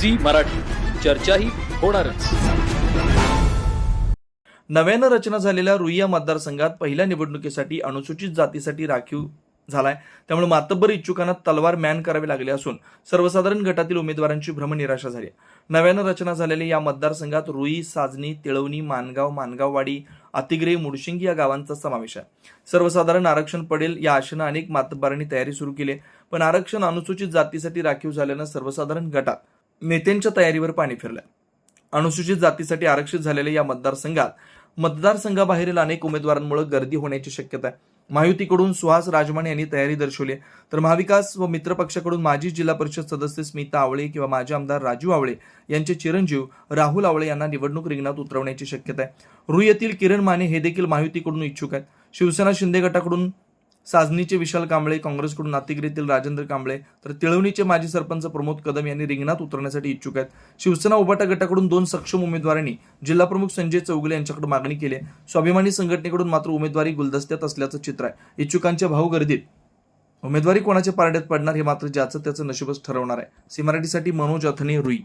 Zee Marathi. चर्चाही होणारच. नव्यानं रचना झालेल्या रुईया मतदारसंघात पहिल्या निवडणुकीसाठी अनुसूचित जातीसाठी राखीव झालाय. त्यामुळे मातब्बर इच्छुकांना तलवार मॅन करावे लागले असून सर्वसाधारण गटातील उमेदवारांची भ्रमनिराशा झाली नव्यानं रचना झालेल्या या मतदारसंघात रुई साजनी तिळवणी मानगाव मानगाववाडी अतिग्रे मुडशिंगी या गावांचा समावेश आहे. सर्वसाधारण आरक्षण पडेल या आशेनं अनेक मातब्बरांनी तयारी सुरू केली पण आरक्षण अनुसूचित जातीसाठी राखीव झाल्यानं सर्वसाधारण गटात नेत्यांच्या तयारीवर पाणी फिरलं अनुसूचित जातीसाठी आरक्षित झालेल्या या मतदारसंघात मतदारसंघाबाहेरील अनेक उमेदवारांमुळे गर्दी होण्याची शक्यता आहे. महायुतीकडून सुहास राजमाने यांनी तयारी दर्शवली आहे. तर महाविकास व मित्र पक्षाकडून माजी जिल्हा परिषद सदस्य स्मिता आवळे किंवा माजी आमदार राजू आवळे यांचे चिरंजीव राहुल आवळे यांना निवडणूक रिंगणात उतरवण्याची शक्यता आहे. रुई येथील किरण माने हे देखील महायुतीकडून इच्छुक आहेत. शिवसेना शिंदे गटाकडून साजनीचे विशाल कांबळे काँग्रेसकडून नातिगिरीतील राजेंद्र कांबळे तर तिळवणीचे माजी सरपंच प्रमोद कदम यांनी रिंगणात उतरण्यासाठी इच्छुक आहेत. शिवसेना उबाटा गटाकडून दोन सक्षम उमेदवारांनी जिल्हाप्रमुख संजय चौगुले यांच्याकडे मागणी केली आहे. स्वाभिमानी संघटनेकडून मात्र उमेदवारी गुलदस्त्यात असल्याचं चित्र आहे. इच्छुकांच्या भाऊ गर्दीत. उमेदवारी कोणाच्या पारड्यात पडणार हे मात्र ज्याचं त्याचं नशीबच ठरवणार आहे. सीमराठीसाठी मनोज अथने रुई.